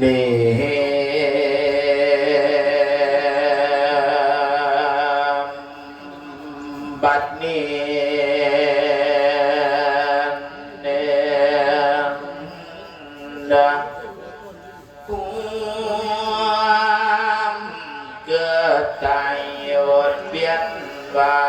เดบัดนี้เนนะควา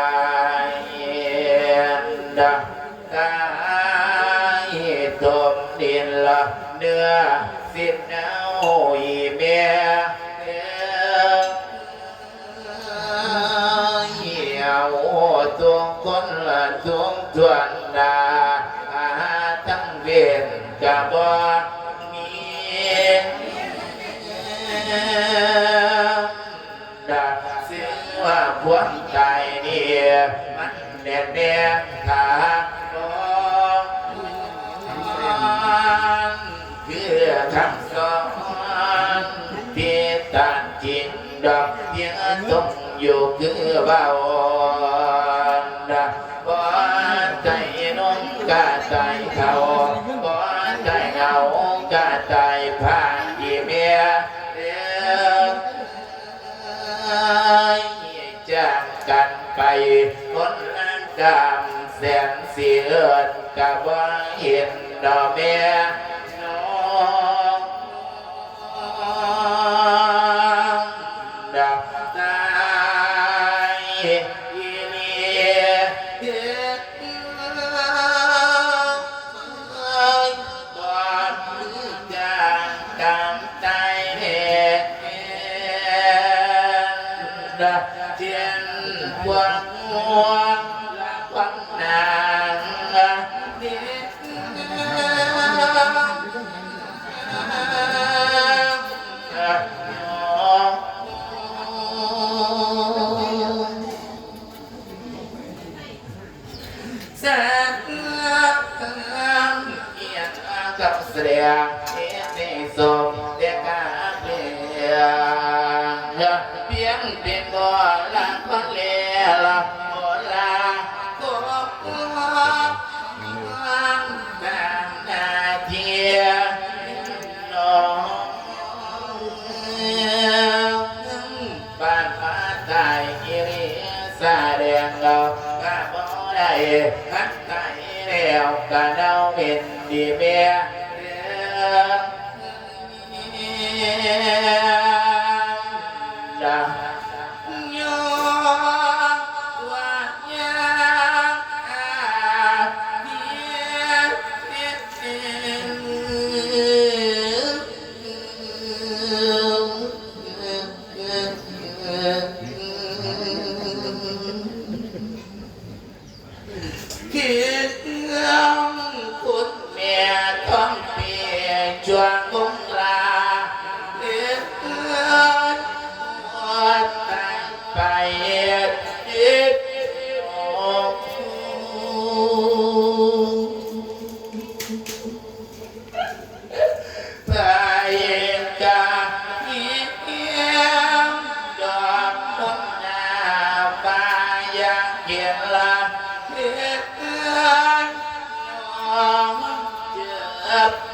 คนละทวงทวนดาทั้งเวียนกะบ่มีดักซึ่งว่าพวกใจเนี่ยมันแน่แน่ขาบอนคือคำสอนที่ตัดจิตดอกเพียงต้องอยู่คือเบา แสนเสียดกับว่าเห็นดอกเบี้ย พียงเป็นบ่ละคนเลละโมลาโกแบบนาเทียน้องบ้านฟ้าตายกิริสาแดงเราก็บ่ได้คันใจแล้วก็เนาเป็นดีเมียเรื่อง เ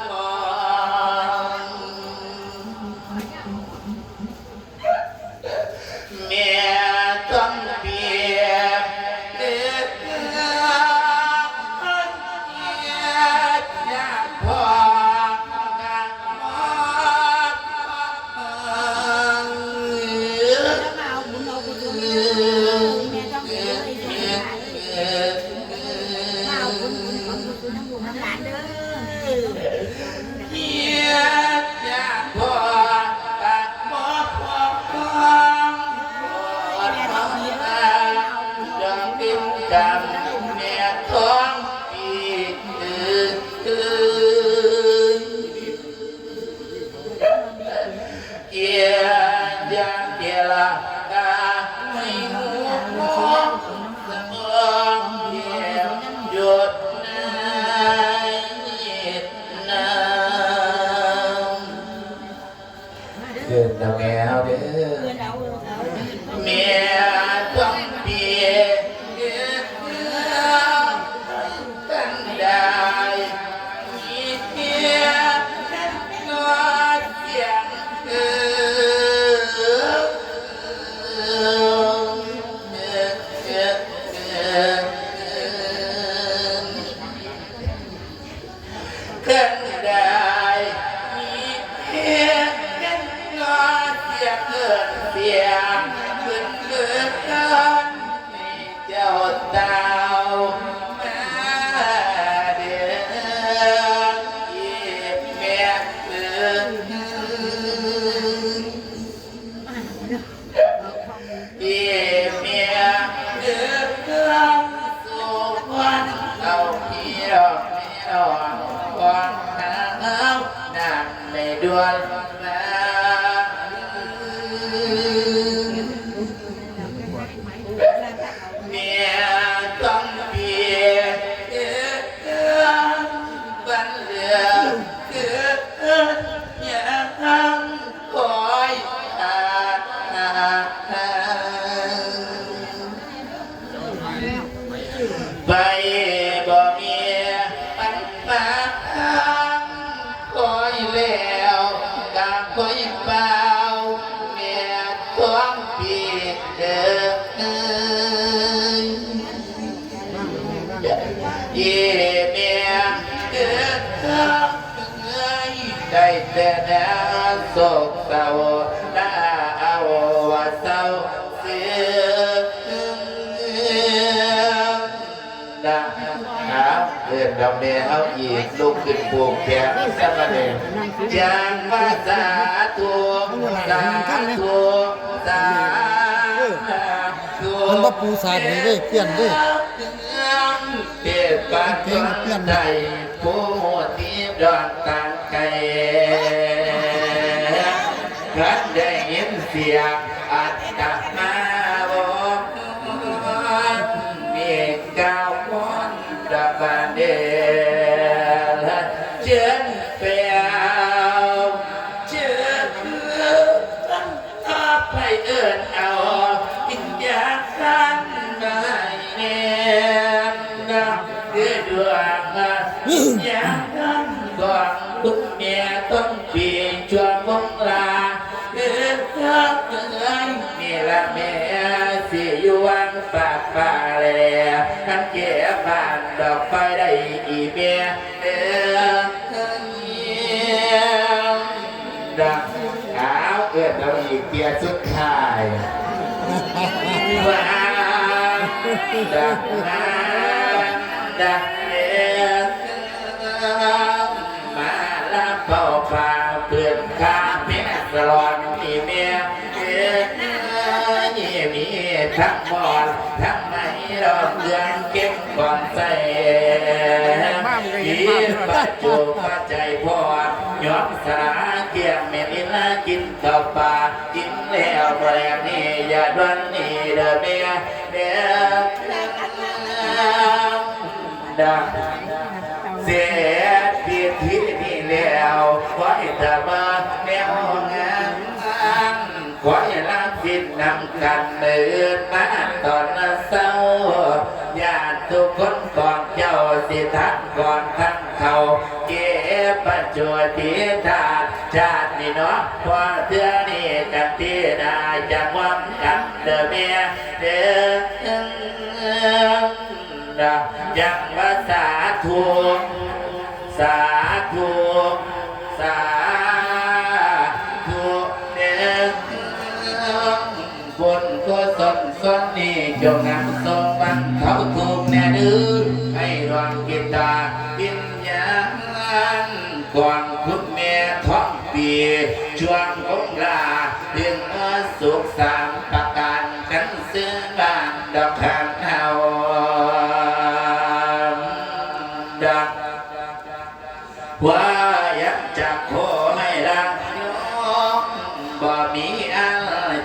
ำแม่ท้องปีอื่นเกียยาเกียลากาไม่หัวหัองยียมหยดน้นเดิตะน้อ ได้แต่แนวโศกเศร้าหน้าเอาว่าเศร้าเสียดังหาเกิดดอกเมียเอาอีกลุกขึ้นปลูกแขนสะบัดเดงยางว่าสาธุสาธุสาธุมันบ่ปูสาดนี่เด้เปลี่ยนเด้เปลี่ยกปานดวงใจผู้ที่ดอนตา เสียงอัดตับมาบอกมีกาววนดาบานเดลเชิญเปียวเชิญถ้าไปเอิญเอาอินยาสันมาเนมนับเดือดวงยากนั่งกองตุ้เมียต้อง สุดท้ายว้าวดังน้ำดังเอ็นมาลาเป่าป่าเปลือนข้าแม่สลอนมีเมียเอ็นนี่มีทั้งบอลทั้งไม่รอบเดือนเก็บก่อนใส่ยีปัจจุปัจจัยพอ ยอมสาเกียมเม็ดอิละกินข้าวปลากินแล้วแปลงนี่อย่าดวนนี่เด้อเมียเด้อดังเสียทีที่นี่แล้วขอให้เธอมาแนวงานขอให้รักจิตนำกันเดินมาตอนเศร้าญาติทุกคนก่อนเจ้าสิทักก่อนทั้งเขาเก็ ปัจจุบันทานชาตินี่เนาะพอเทื่อนี่กันที่ได้จะว่างกันเด้อเมียเด้อดังยังว่าสาธุสาธุสาธุเด้อบนก็สนสนนี่จงนำทรง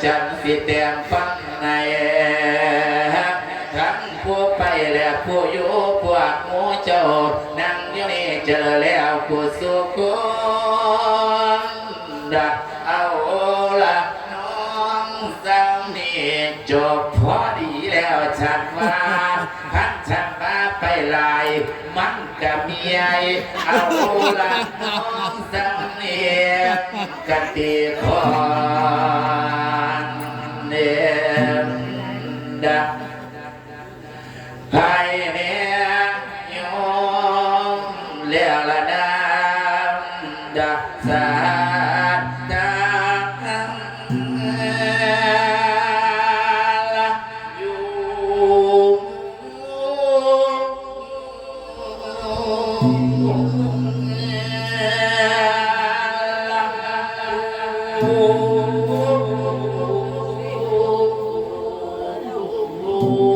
จันสิแต้มฟังในทั้งผู้ไปและผู้อยู่พวกหมูเจ้านั่งอยู่นี่เจอแล้วผู้สุขดักเอาละน้องสาวนี่จบพอดีแล้วฉันว่าพันฉันมาไปลายมันก็มีไอเอาละน้องสาวนี่กันตีคอ ดักให้เมียยมเลี้ยละดำดักสาด Oh.